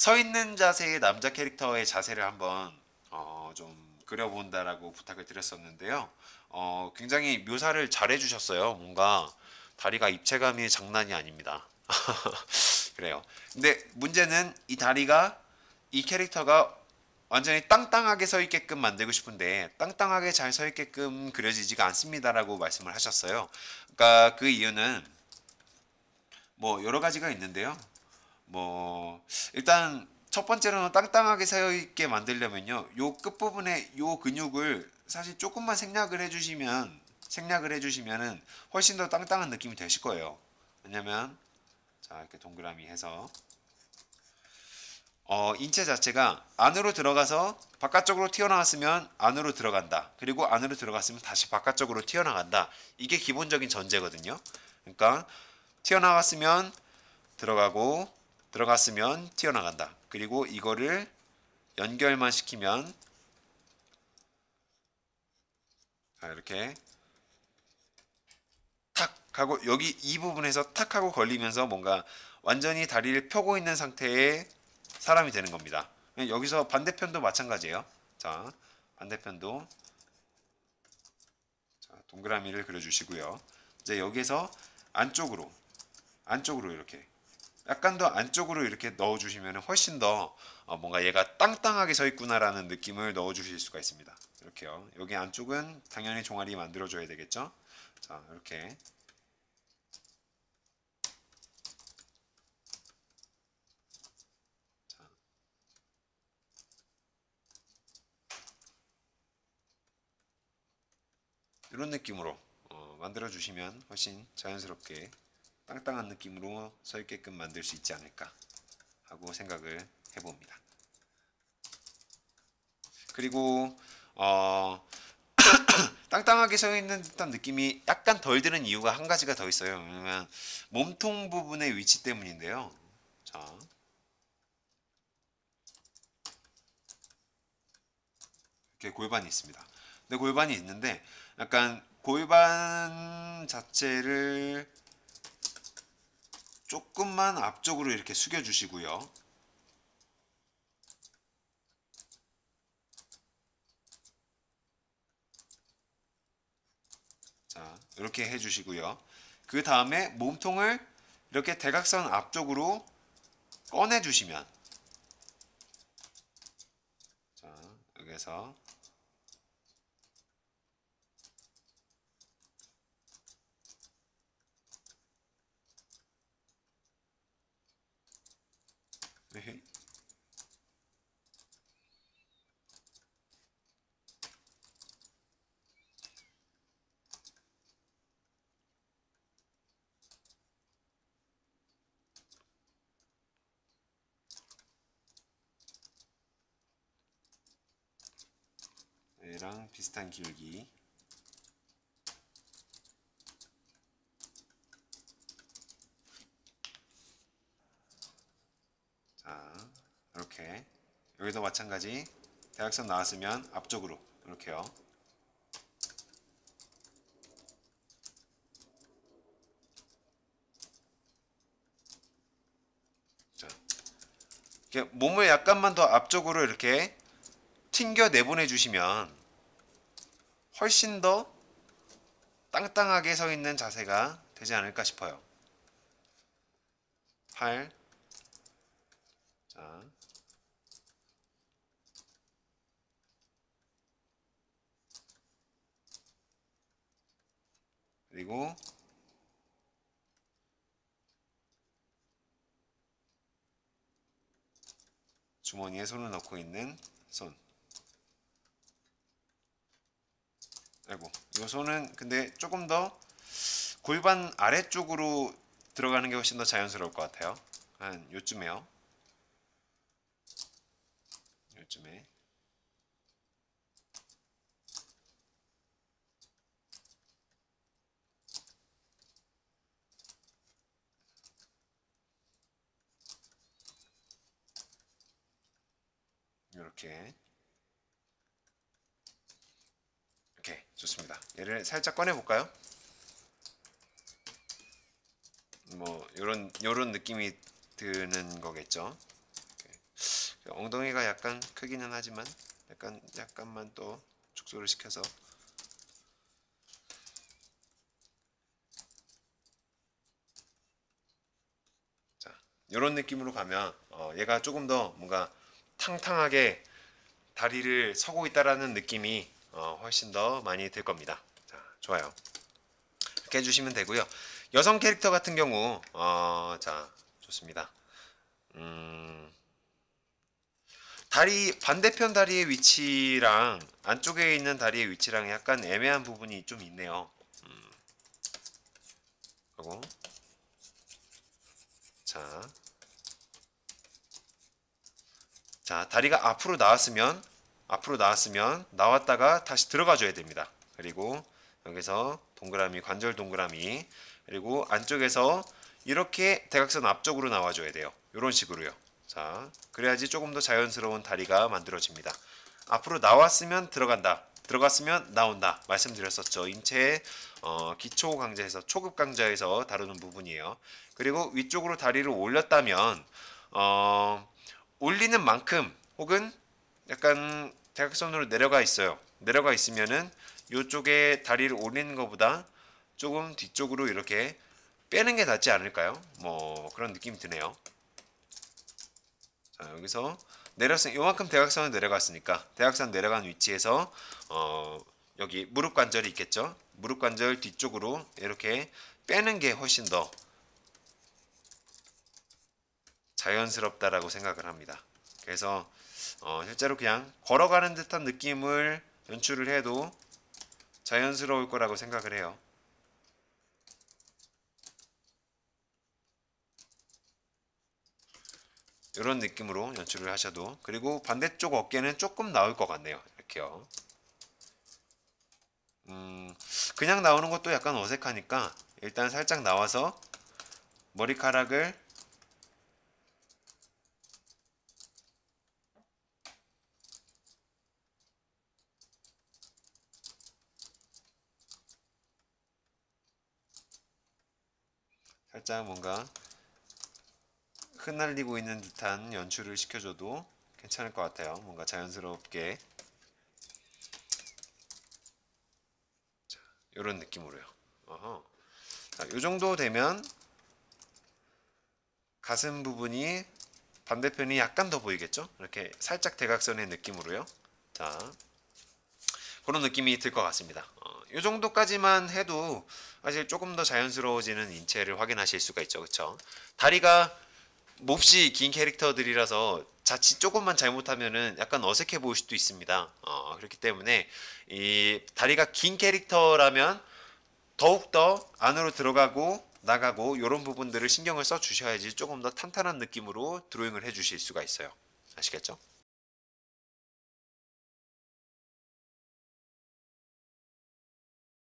서 있는 자세의 남자 캐릭터의 자세를 한번 어, 좀 그려본다라고 부탁을 드렸었는데요. 어, 굉장히 묘사를 잘 해주셨어요. 뭔가 다리가 입체감이 장난이 아닙니다. 그래요. 근데 문제는 이 다리가 이 캐릭터가 완전히 땅땅하게 서 있게끔 만들고 싶은데 땅땅하게 잘 서 있게끔 그려지지가 않습니다라고 말씀을 하셨어요. 그러니까 그 이유는 뭐 여러 가지가 있는데요. 뭐 일단 첫 번째로는 땅땅하게 서 있게 만들려면요. 요 끝부분에 요 근육을 사실 조금만 생략을 해 주시면 생략을 해 주시면은 훨씬 더 땅땅한 느낌이 되실 거예요. 왜냐면 자 이렇게 동그라미 해서 어, 인체 자체가 안으로 들어가서 바깥쪽으로 튀어나왔으면 안으로 들어간다. 그리고 안으로 들어갔으면 다시 바깥쪽으로 튀어나간다. 이게 기본적인 전제거든요. 그러니까 튀어나갔으면 들어가고 들어갔으면 튀어나간다. 그리고 이거를 연결만 시키면 자, 이렇게 탁 하고 여기 이 부분에서 탁 하고 걸리면서 뭔가 완전히 다리를 펴고 있는 상태의 사람이 되는 겁니다. 여기서 반대편도 마찬가지예요. 자, 반대편도 자, 동그라미를 그려주시고요. 이제 여기서 안쪽으로 안쪽으로 이렇게 약간 더 안쪽으로 이렇게 넣어주시면 훨씬 더 어, 뭔가 얘가 땅땅하게 서 있구나라는 느낌을 넣어주실 수가 있습니다. 이렇게요. 여기 안쪽은 당연히 종아리 만들어줘야 되겠죠. 자, 이렇게 이런 느낌으로 어, 만들어 주시면 훨씬 자연스럽게 땅땅한 느낌으로 서 있게끔 만들 수 있지 않을까 하고 생각을 해봅니다. 그리고 어, 땅땅하게 서 있는 듯한 느낌이 약간 덜 드는 이유가 한 가지가 더 있어요. 왜냐면 몸통 부분의 위치 때문인데요. 자. 이렇게 골반이 있습니다. 근데 골반이 있는데 약간 골반 자체를 조금만 앞쪽으로 이렇게 숙여 주시고요. 자, 이렇게 해 주시고요. 그 다음에 몸통을 이렇게 대각선 앞쪽으로 꺼내 주시면 자, 여기서 에헤이. 얘랑 비슷한 길기 자 이렇게 여기도 마찬가지 대각선 나왔으면 앞쪽으로 이렇게요 자 몸을 약간만 더 앞쪽으로 이렇게 튕겨 내보내 주시면 훨씬 더 땅땅하게 서 있는 자세가 되지 않을까 싶어요. 팔. 자. 그리고 주머니에 손을 넣고 있는 손. 아이고, 이 손은 근데 조금 더 골반 아래쪽으로 들어가는 게 훨씬 더 자연스러울 것 같아요. 한 요쯤에요. 요쯤에. 이렇게. 오케이 좋습니다. 얘를 살짝 꺼내 볼까요? 뭐 요런 요런 느낌이 드는 거겠죠? 이렇게. 엉덩이가 약간 크기는 하지만 약간 약간만 또 축소를 시켜서. 자 이런 느낌으로 가면 어, 얘가 조금 더 뭔가 탕탕하게 다리를 서고 있다라는 느낌이 어, 훨씬 더 많이 들 겁니다. 자 좋아요. 이렇게 해주시면 되고요. 여성 캐릭터 같은 경우 어, 자 좋습니다. 음, 다리 반대편 다리의 위치랑 안쪽에 있는 다리의 위치랑 약간 애매한 부분이 좀 있네요. 음. 그리고 자, 자 다리가 앞으로 나왔으면 앞으로 나왔으면 나왔다가 다시 들어가 줘야 됩니다. 그리고 여기서 동그라미 관절 동그라미 그리고 안쪽에서 이렇게 대각선 앞쪽으로 나와 줘야 돼요. 이런 식으로요. 자, 그래야지 조금 더 자연스러운 다리가 만들어집니다. 앞으로 나왔으면 들어간다. 들어갔으면 나온다. 말씀드렸었죠. 인체의 어, 기초 강좌에서 초급 강좌에서 다루는 부분이에요. 그리고 위쪽으로 다리를 올렸다면 어, 올리는 만큼 혹은 약간 대각선으로 내려가 있어요. 내려가 있으면은 이쪽에 다리를 올리는 것보다 조금 뒤쪽으로 이렇게 빼는 게 낫지 않을까요? 뭐 그런 느낌이 드네요. 자 여기서 내렸으 요만큼 대각선을 내려갔으니까 대각선 내려간 위치에서 어 여기 무릎 관절이 있겠죠? 무릎 관절 뒤쪽으로 이렇게 빼는 게 훨씬 더 자연스럽다라고 생각을 합니다. 그래서 어 실제로 그냥 걸어가는 듯한 느낌을 연출을 해도 자연스러울 거라고 생각을 해요. 이런 느낌으로 연출을 하셔도 그리고 반대쪽 어깨는 조금 나올 것 같네요. 이렇게요. 음, 그냥 나오는 것도 약간 어색하니까 일단 살짝 나와서 머리카락을 살짝 뭔가 흩날리고 있는 듯한 연출을 시켜줘도 괜찮을 것 같아요. 뭔가 자연스럽게 자, 이런 느낌으로요. 어허. 자, 요 정도 되면 가슴 부분이 반대편이 약간 더 보이겠죠? 이렇게 살짝 대각선의 느낌으로요. 자, 그런 느낌이 들 것 같습니다. 어, 이 정도까지만 해도 사실 조금 더 자연스러워지는 인체를 확인하실 수가 있죠. 그렇죠? 다리가 몹시 긴 캐릭터들이라서 자칫 조금만 잘못하면은 약간 어색해 보일 수도 있습니다. 어, 그렇기 때문에 이 다리가 긴 캐릭터라면 더욱더 안으로 들어가고 나가고 이런 부분들을 신경을 써 주셔야지 조금 더 탄탄한 느낌으로 드로잉을 해 주실 수가 있어요. 아시겠죠?